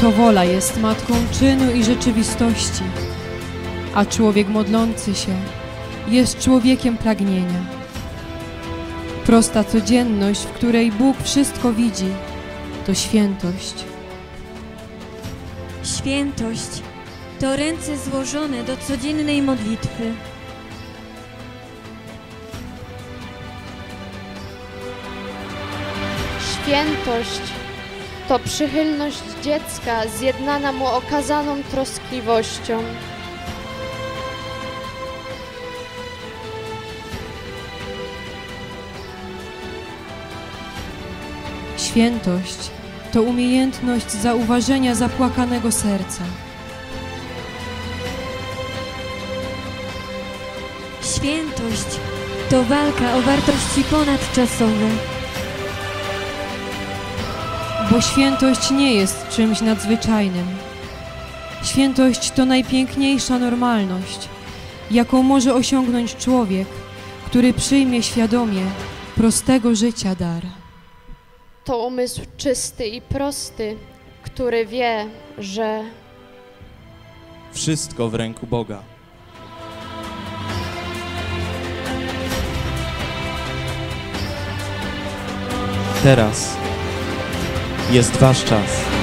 To wola jest matką czynu i rzeczywistości, a człowiek modlący się jest człowiekiem pragnienia. Prosta codzienność, w której Bóg wszystko widzi, to świętość. Świętość to ręce złożone do codziennej modlitwy. Świętość to przychylność dziecka zjednana mu okazaną troskliwością. Świętość to umiejętność zauważenia zapłakanego serca. Świętość to walka o wartości ponadczasowe. Bo świętość nie jest czymś nadzwyczajnym. Świętość to najpiękniejsza normalność, jaką może osiągnąć człowiek, który przyjmie świadomie prostego życia dar. To umysł czysty i prosty, który wie, że Wszystko w ręku Boga. Teraz jest Wasz czas.